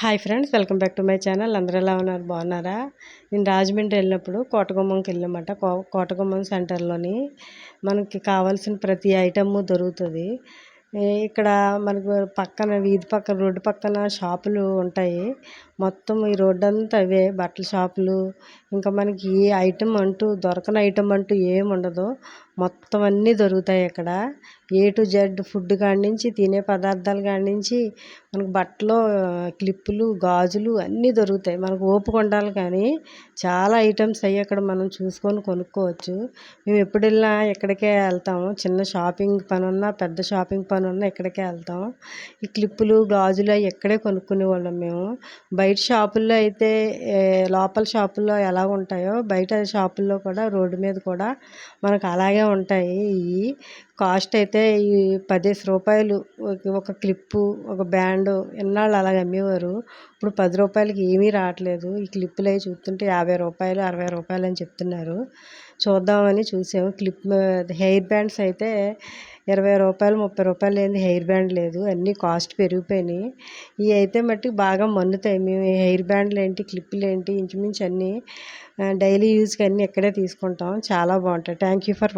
Hi friends welcome back to my channel అందరూ ఎలా ఉన్నారు? బాగున్నారా? నేను రాజమండ్రి వెళ్ళినప్పుడు కోటగుమ్మంకి వెళ్ళామంట. కో కోటగుమ్మం సెంటర్లోని మనకి కావాల్సిన ప్రతి ఐటమ్ దొరుకుతుంది. ఇక్కడ మనకు పక్కన వీధి పక్కన రోడ్డు పక్కన షాపులు ఉంటాయి. మొత్తం ఈ రోడ్డు అంతా అవే బట్టల షాపులు. ఇంకా మనకి ఏ ఐటమ్ అంటూ దొరకని ఐటమ్ అంటూ ఏమి ఉండదు. మొత్తం అన్నీ దొరుకుతాయి ఇక్కడ ఏ టు జెడ్ ఫుడ్ కాడి నుంచి తినే పదార్థాలు కాడి నుంచి మనకు బట్టలు క్లిప్పులు గాజులు అన్నీ దొరుకుతాయి. మనకు ఓపిక ఉండాలి కానీ చాలా ఐటమ్స్ అవి అక్కడ మనం చూసుకొని కొనుక్కోవచ్చు. మేము ఎప్పుడు వెళ్ళినా ఇక్కడికే వెళ్తాము. చిన్న షాపింగ్ పని ఉన్నా పెద్ద షాపింగ్ పని ఉన్నా ఇక్కడికే వెళ్తాం ఈ క్లిప్పులు గాజులు అవి ఇక్కడే కొనుక్కునే వాళ్ళం మేము. బయట షాపుల్లో అయితే లోపల షాపుల్లో ఎలా ఉంటాయో బయట షాపుల్లో కూడా రోడ్డు మీద కూడా మనకు అలాగే ఉంటాయి. ఇవి కాస్ట్ అయితే ఈ పదేసి రూపాయలు ఒక క్లిప్పు ఒక బ్యాండ్ ఎన్నాళ్ళు అలాగ అమ్మేవారు? ఇప్పుడు పది రూపాయలకి ఏమీ రావట్లేదు. ఈ క్లిప్పులు అవి చూస్తుంటే యాభై రూపాయలు అరవై రూపాయలు అని చెప్తున్నారు. చూద్దామని చూసాము. క్లిప్ హెయిర్ బ్యాండ్స్ అయితే ఇరవై రూపాయలు ముప్పై రూపాయలు లేని హెయిర్ బ్యాండ్ లేదు. అన్నీ కాస్ట్ పెరిగిపోయినాయి. ఇవి అయితే మట్టి బాగా మన్నుతాయి. మేము హెయిర్ బ్యాండ్లు ఏంటి క్లిప్పులు ఏంటి ఇంచుమించు అన్నీ డైలీ యూజ్కి అన్నీ ఇక్కడే తీసుకుంటాం. చాలా బాగుంటాయి. Thank you for